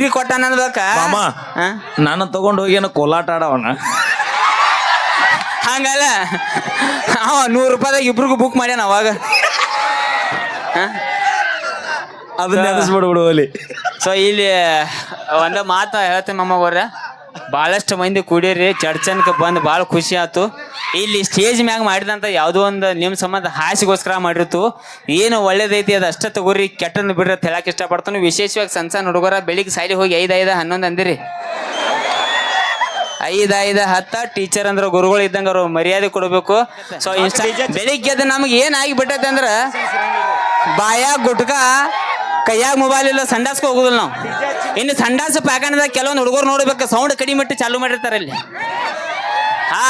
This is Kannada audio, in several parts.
ಹುಡುಗರಿಗೆ ಕೊಟ್ಟಾನ ಅನ್ಬೇಕಾ ಮಾಮ? ನಾನು ತಗೊಂಡು ಹೋಗಿ ಏನೋ ಕೋಲಾಟ ಆಡವಣ ಹಂಗಲ್ಲ. ಅವ ನೂರು ರೂಪಾಯಿದಾಗ ಇಬ್ರಿಗೂ ಬುಕ್ ಮಾಡ್ಯಾನ ಅವಾಗ? ಅದನ್ನ ನೆನೆಸ್ಬಿಡ್ಬಿಡು ಅಲ್ಲಿ ಸೊ ಇಲ್ಲಿ ಒಂದ ಮಾತು ಹೇಳ್ತೇನೆ ಮಮ್ಮವ್ರ ಭಾಳಷ್ಟು ಮಂದಿ ಕೂಡಿರಿ ಚರ್ಚನ್ಕ ಬಂದು ಭಾಳ ಖುಷಿ ಆಯ್ತು ಇಲ್ಲಿ ಸ್ಟೇಜ್ ಮ್ಯಾಗ ಮಾಡಿದಂಥ ಯಾವುದೋ ಒಂದು ನಿಮ್ಮ ಸಂಬಂಧ ಹಾಸಿಗೋಸ್ಕರ ಮಾಡಿರ್ತು. ಏನು ಒಳ್ಳೇದೈತಿ ಅದು ಅಷ್ಟೇ ತಗೋರಿ ಕೆಟ್ಟನ್ನು ಬಿಡ್ರಿ ಅಂತ ಹೇಳಕ್ಕೆ ಇಷ್ಟಪಡ್ತಾನೆ. ವಿಶೇಷವಾಗಿ ಸಣ್ಣ ಸಣ್ಣ ಹುಡುಗರ ಬೆಳಿಗ್ಗೆ ಸಾಲಿ ಹೋಗಿ ಐದು ಐದು, ಹನ್ನೊಂದು ಅಂದಿರಿ. ಐದು ಐದು, ಹತ್ತ ಟೀಚರ್ ಅಂದ್ರೆ ಗುರುಗಳು ಇದ್ದಂಗ ಅವ್ರು ಮರ್ಯಾದೆ ಕೊಡಬೇಕು. ಸೊ ಬೆಳಿಗ್ಗೆ ಅದು ನಮಗೆ ಏನಾಗಿ ಬಿಟ್ಟೈತೆ ಅಂದ್ರೆ ಬಾಯಾಗ ಗುಟ್ಕ, ಕೈಯಾಗ ಮೊಬೈಲ್ ಇಲ್ಲ ಸಂಡಾಸ್ಗೆ ಹೋಗುದಿಲ್ಲ ನಾವು. ಇನ್ನು ಸಂಡಾಸ ಪ್ಯಾಕಾನದ ಕೆಲವೊಂದು ಹುಡುಗರು ನೋಡ್ಬೇಕು ಸೌಂಡ್ ಕಡಿಮೆ ಇಟ್ಟು ಚಾಲು ಮಾಡಿರ್ತಾರೆ ಇಲ್ಲಿ ಹಾ,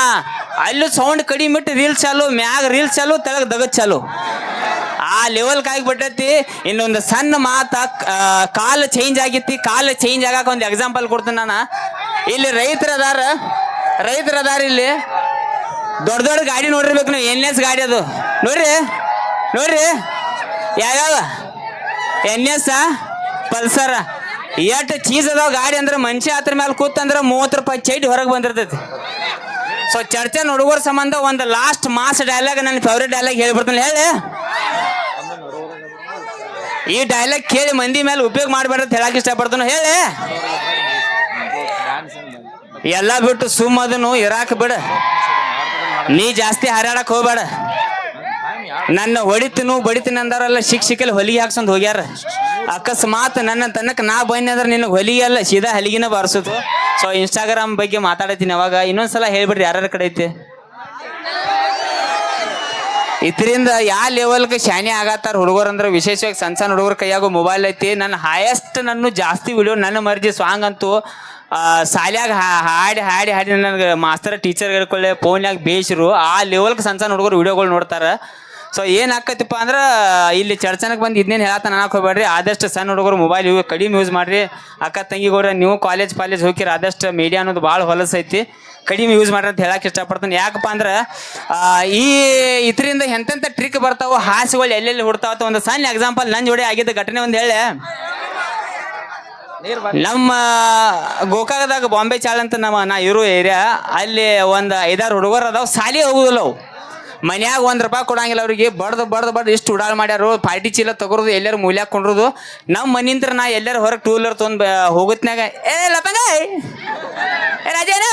ಅಲ್ಲೂ ಸೌಂಡ್ ಕಡಿಮೆ ಇಟ್ಟು ರೀಲ್ಸ್ ಚಾಲು, ಮ್ಯಾಗ ರೀಲ್ಸ್ ಚಾಲು, ತೆಳಗ್ ದಗದ್ ಚಾಲು. ಆ ಲೆವೆಲ್ ಬಿಟ್ಟೈತಿ, ಇನ್ನೊಂದು ಸಣ್ಣ ಮಾತ ಕಾಲ ಚೇಂಜ್ ಆಗಿತ್ತಿ, ಕಾಲ ಚೇಂಜ್ ಆಗಾಕ ಒಂದು ಎಕ್ಸಾಂಪಲ್ ಕೊಡ್ತೀನಿ ನಾನು. ಇಲ್ಲಿ ರೈತರ ಅದಾರ ರೈತರ ಅದಾರ ಇಲ್ಲಿ. ದೊಡ್ಡ ದೊಡ್ಡ ಗಾಡಿ ನೋಡಿರ್ಬೇಕು ನೀವು, ಎನ್ ಎಸ್ ಗಾಡಿ ಅದು. ನೋಡ್ರಿ ನೋಡ್ರಿ. ಯಾವ್ಯಾವ? N S, Pulsar. ಎಷ್ಟು ಚೀಸ್ ಅದಾವ ಗಾಡಿ ಅಂದ್ರೆ ಮನುಷ್ಯ ಹತ್ರ ಮೇಲೆ ಕೂತಂದ್ರೆ ಮೂವತ್ತು ರೂಪಾಯಿ ಚೈಟ್ ಹೊರಗೆ ಬಂದಿರ್ತೈತಿ. ಸೊ ಚರ್ಚೆ ಹುಡುಗರ ಸಂಬಂಧ ಒಂದು ಲಾಸ್ಟ್ ಮಾಸ್ ಡೈಲಾಗ್ ನನ್ನ ಫೇವ್ರೇಟ್ ಡೈಲಾಗ್ ಹೇಳ್ಬಿಡ್ತಾನೆ. ಹೇಳಿ. ಈ ಡೈಲಾಗ್ ಕೇಳಿ ಮಂದಿ ಮೇಲೆ ಉಪಯೋಗ ಮಾಡಬೇಡ ಅಂತ ಹೇಳಕ್ ಇಷ್ಟಪಡ್ತಾನೆ. ಹೇಳಿ. ಎಲ್ಲ ಬಿಟ್ಟು ಸುಮ್ಮದನು ಇರಾಕ್ ಬಿಡ. ನೀ ಜಾಸ್ತಿ ಹಾರಾಡಕ್ ಹೋಗ್ಬೇಡ. ನನ್ನ ಹೊಡಿತನು ಬಡಿತೀನಿ ಅಂದಾರಲ್ಲ ಶಿಕ್ಷಕಲ್ಲಿ ಹೊಲಿಗೆ ಹಾಕ್ಸಂದ್ ಹೋಗ್ಯಾರ. ಅಕಸ್ಮಾತ್ ನನ್ನ ತನಕ ನಾ ಬನ್ನಿ ಅಂದ್ರೆ ನಿನಗೆ ಹೊಲಿಗೆ ಅಲ್ಲ ಸೀದಾ ಹಲಿಗೆನ ಬಾರಿಸೋದು. ಸೊ ಇನ್ಸ್ಟಾಗ್ರಾಮ್ ಬಗ್ಗೆ ಮಾತಾಡತೀನಿ ಅವಾಗ. ಇನ್ನೊಂದ್ಸಲ ಹೇಳ್ಬಿಡ್ರಿ ಯಾರ್ಯಾರ ಕಡೆ ಐತಿ. ಇದರಿಂದ ಯಾವ ಲೆವೆಲ್ಗೆ ಶಾನೆ ಆಗತ್ತಾರ ಹುಡುಗರು ಅಂದ್ರೆ ವಿಶೇಷವಾಗಿ ಸಣ್ಣ ಸಣ್ಣ ಹುಡುಗರ ಕೈಯಾಗೋ ಮೊಬೈಲ್ ಐತಿ. ನನ್ನ ಹೈಯೆಸ್ಟ್ ನನ್ನ ಜಾಸ್ತಿ ವಿಡಿಯೋ ನನ್ನ ಮರ್ಜಿ ಸಾಂಗ್ ಅಂತೂ ಶಾಲ್ಯಾಗ ಹಾಡಿ ಹಾಡಿ ಹಾಡಿ ನನಗೆ ಮಾಸ್ತರ್ ಟೀಚರ್ ಹೇಳ್ಕೊಳ್ಳೆ ಫೋನ್ಯಾಗ ಬೇಯಿಸ್ರು. ಆ ಲೆವೆಲ್ಗೆ ಸಣ್ಣ ಸಣ್ಣ ಹುಡುಗರು ವಿಡಿಯೋಗಳು ನೋಡ್ತಾರೆ. ಸೊ ಏನು ಆಕತಿಪ್ಪ ಅಂದ್ರೆ, ಇಲ್ಲಿ ಚರ್ಚನಕ್ಕೆ ಬಂದು ಇದನ್ನೇನು ಹೇಳತ್ತ ನಾನು ಹೋಗ್ಬೇಡ್ರಿ. ಆದಷ್ಟು ಸಣ್ಣ ಹುಡುಗರು ಮೊಬೈಲ್ ಇವು ಕಡಿಮೆ ಯೂಸ್ ಮಾಡ್ರಿ. ಅಕ್ಕ ತಂಗಿಗೋರ ನೀವು ಕಾಲೇಜ್ ಪಾಲೇಜ್ ಹೋಗಿರ ಆದಷ್ಟು ಮೀಡಿಯಾ ಅನ್ನೋದು ಭಾಳ ಹೊಲಸೈತಿ ಕಡಿಮೆ ಯೂಸ್ ಮಾಡ್ರಿ ಅಂತ ಹೇಳಕ್ಕೆ ಇಷ್ಟಪಡ್ತೀನಿ. ಯಾಕಪ್ಪ ಅಂದ್ರೆ ಈ, ಇದರಿಂದ ಎಂತೆಂಥ ಟ್ರಿಕ್ ಬರ್ತಾವ ಹಾಸ್ಯಗಳು ಎಲ್ಲೆಲ್ಲಿ ಹುಡ್ತಾವ ಒಂದು ಸಣ್ಣ ಎಕ್ಸಾಂಪಲ್ ನನ್ನ ಜೋಡಿ ಆಗಿದ್ದ ಘಟನೆ ಒಂದು ಹೇಳಿ. ನಮ್ಮ ಗೋಕಾಕದಾಗ ಬಾಂಬೆ ಚಾಳ ಅಂತ ನಮ್ಮ, ನಾ ಇರೋ ಏರಿಯಾ ಅಲ್ಲಿ ಒಂದು ಐದಾರು ಹುಡುಗರು ಅದಾವ, ಸಾಲಿ ಹೋಗುದಿಲ್ಲ ಅವು. ಮನ್ಯಾಗ ಒಂದ್ ರೂಪಾಯಿ ಕೊಡಂಗಿಲ್ಲ ಅವ್ರಿಗೆ. ಬಡ್ದು ಬಡ್ದು ಬಡ್ದು ಇಷ್ಟು ಉಡಾಳ್ ಮಾಡ್ಯಾರು. ಪಾರ್ಟಿ ಚೀಲ ತಗೋದು ಎಲ್ಲರೂ ಮೂಲ್ಯಾಗ ಕೊಂಡ್ರದು. ನಮ್ಮ ಮನಿಂದ್ರ ನಾ ಎಲ್ಲರ ಹೊರಗೆ ಟೂ ವೀಲರ್ ತೊಗೊಂಡ್ ಹೋಗುತ್ನ್ಯಾಗ, ಏ, ಲಪಂಗ! ಏ, ರಾಜೇನು!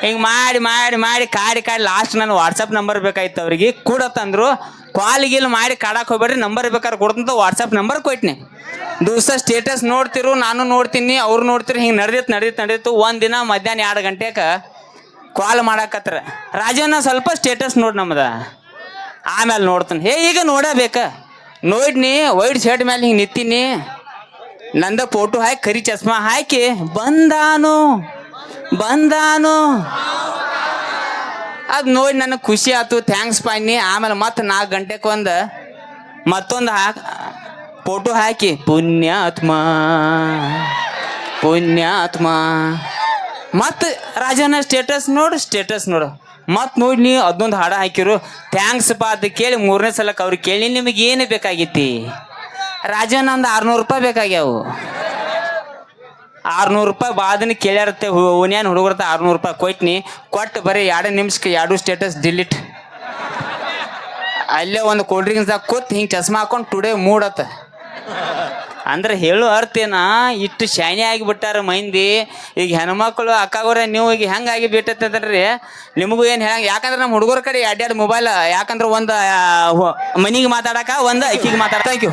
ಹಿಂಗೆ ಮಾಡಿ ಮಾಡಿ ಮಾಡಿ, ಕಾಡಿ ಕಾಡಿ ಲಾಸ್ಟ್ ನಾನು ವಾಟ್ಸಪ್ ನಂಬರ್ ಬೇಕಾಯ್ತು ಅವ್ರಿಗೆ. ಕೊಡತ್ತಂದ್ರು ಕಾಲ್ ಗೀಲ್ ಮಾಡಿ ಕಾಡಕ್ಕೆ ಹೋಗ್ಬೇಡ್ರಿ ನಂಬರ್ ಬೇಕಾದ್ರೆ ಕೊಡ್ತಂತ ವಾಟ್ಸಪ್ ನಂಬರ್ ಕೊಟ್ನಿ. ದಿವಸ ಸ್ಟೇಟಸ್ ನೋಡ್ತಿರು, ನಾನು ನೋಡ್ತೀನಿ, ಅವ್ರು ನೋಡ್ತಿರು, ಹಿಂಗೆ ನಡೆದಿತ್ತು ನಡೆದಿತ್ತು ನಡೆದಿತ್ತು. ಒಂದು ದಿನ ಮಧ್ಯಾಹ್ನ ಎರಡು ಗಂಟೆಗೆ ಕಾಲ್ ಮಾಡಾಕತ್ರ ರಾಜನ ಸ್ವಲ್ಪ ಸ್ಟೇಟಸ್ ನೋಡಿ ನಮ್ದ. ಆಮೇಲೆ ನೋಡ್ತಾನೆ. ಹೇ, ಈಗ ನೋಡಬೇಕ ನೋಡ್ನಿ ವೈಟ್ ಶರ್ಟ್ ಮೇಲೆ ಹಿಂಗೆ ನಿಂತೀನಿ ನಂದ ಫೋಟೋ ಹಾಕಿ, ಕರಿ ಚಸ್ಮಾ ಹಾಕಿ, ಬಂದಾನು ಬಂದಾನು. ಅದು ನೋಡಿ ನನಗೆ ಖುಷಿ ಆಯ್ತು ಥ್ಯಾಂಕ್ಸ್ ಪಾಯ್ನಿ. ಆಮೇಲೆ ಮತ್ತೆ ನಾಲ್ಕು ಗಂಟೆಗೆ ಒಂದು ಮತ್ತೊಂದು ಹಾಕಿ ಫೋಟೋ ಹಾಕಿ, ಪುಣ್ಯಾತ್ಮ ಪುಣ್ಯಾತ್ಮ. ಮತ್ತು ರಾಜನ ಸ್ಟೇಟಸ್ ನೋಡು ಸ್ಟೇಟಸ್ ನೋಡು. ಮತ್ತು ನೋಡಿ ನೀವು ಅದೊಂದು ಹಾಡ ಹಾಕಿರು. ಥ್ಯಾಂಕ್ಸ್ ಪಾ ಅಂತ ಕೇಳಿ ಮೂರನೇ ಸಲಕ್ಕೆ ಅವ್ರಿಗೆ ಕೇಳಿ ನಿಮಗೆ ಏನು ಬೇಕಾಗಿತ್ತಿ? ರಾಜನ ಒಂದು ಆರ್ನೂರು ರೂಪಾಯಿ ಬೇಕಾಗ್ಯಾವು. ಆರ್ನೂರು ರೂಪಾಯಿ ಬಾದನ ಕೇಳ್ಯಾರತ್ತೆ ಓನ್ಯಾನ್ ಹುಡುಗರತ್ತ ಆರ್ನೂರು ರೂಪಾಯಿ ಕೊಟ್ನಿ ಕೊಟ್ಟು ಬರೀ ಎರಡು ನಿಮಿಷಕ್ಕೆ ಎರಡು ಸ್ಟೇಟಸ್ ಡಿಲೀಟ್ ಅಲ್ಲೇ ಒಂದು ಕೋಲ್ಡ್ ಡ್ರಿಂಕ್ಸ್ದಾಗ ಕೂತ್ ಹಿಂಗೆ ಚಸ್ಮಾ ಹಾಕೊಂಡು ಟುಡೇ ಮೂಡತ್ತ ಅಂದ್ರೆ ಹೇಳೋ ಅರ್ಥೇನ ಇಷ್ಟು ಶಾನೆ ಆಗಿಬಿಟ್ಟಾರ ಮಂದಿ. ಈಗ ಹೆಣ್ಮಕ್ಳು ಅಕ್ಕಾಗೋರ ನೀವು ಈಗ ಹೆಂಗಾಗಿ ಬಿಟ್ಟತ್ತಂದ್ರಿ ನಿಮಗೂ ಏನು ಹೇಳಂಗ, ಯಾಕಂದ್ರೆ ನಮ್ಮ ಹುಡುಗರ ಕಡೆ ಅಡ್ಡಾಡ್ ಮೊಬೈಲ್ ಯಾಕಂದ್ರೆ ಒಂದು ಮನಿಗೆ ಮಾತಾಡಕ, ಒಂದು ಅಕ್ಕಿಗೆ ಮಾತಾಡ thank you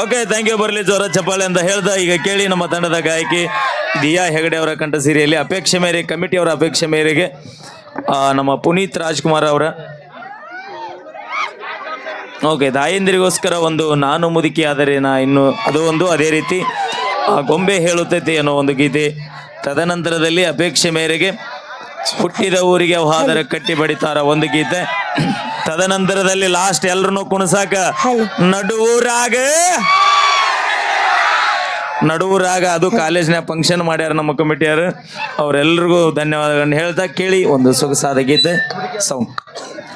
okay thank you ಬರಲಿ ಜೋರ ಚಪ್ಪಾಳೆ ಅಂತ ಹೇಳ್ದ. ಈಗ ಕೇಳಿ ನಮ್ಮ ತಂಡದ ಗಾಯಕಿ ದಿಯಾ ಹೆಗಡೆ ಅವರ ಕಂಠ ಸೀರೆಯಲ್ಲಿ. ಅಪೇಕ್ಷೆ ಮೇರೆ ಕಮಿಟಿಯವರ ಅಪೇಕ್ಷೆ ಮೇರೆಗೆ ನಮ್ಮ ಪುನೀತ್ ರಾಜ್ಕುಮಾರ್ ಅವರ ಓಕೆ ತಾಯಂದಿರಿಗೋಸ್ಕರ ಒಂದು ನಾನು ಮುದುಕಿ ಆದರೆ ನಾ ಇನ್ನು ಅದು ಒಂದು ಅದೇ ರೀತಿ. ಆ, ಗೊಂಬೆ ಹೇಳುತ್ತೈತೆ ಅನ್ನೋ ಒಂದು ಗೀತೆ. ತದನಂತರದಲ್ಲಿ ಅಪೇಕ್ಷೆ ಮೇರೆಗೆ ಹುಟ್ಟಿದ ಊರಿಗೆ ಹಾದರ ಕಟ್ಟಿ ಬಡಿತಾರ ಒಂದು ಗೀತೆ. ತದನಂತರದಲ್ಲಿ ಲಾಸ್ಟ್ ಎಲ್ರನ್ನೂ ಕುಣಸಾಕ ನಡುವೂರಾಗ. ನಡುವೂರಾಗ ಅದು ಕಾಲೇಜ್ನ ಫಂಕ್ಷನ್ ಮಾಡ್ಯಾರ ನಮ್ಮ ಕಮಿಟಿಯವರು ಅವರೆಲ್ರಿಗೂ ಧನ್ಯವಾದಗಳನ್ನು ಹೇಳ್ತಾ ಕೇಳಿ ಒಂದು ಸೊಗಸಾದ ಗೀತೆ. ಸೌಂಡ್.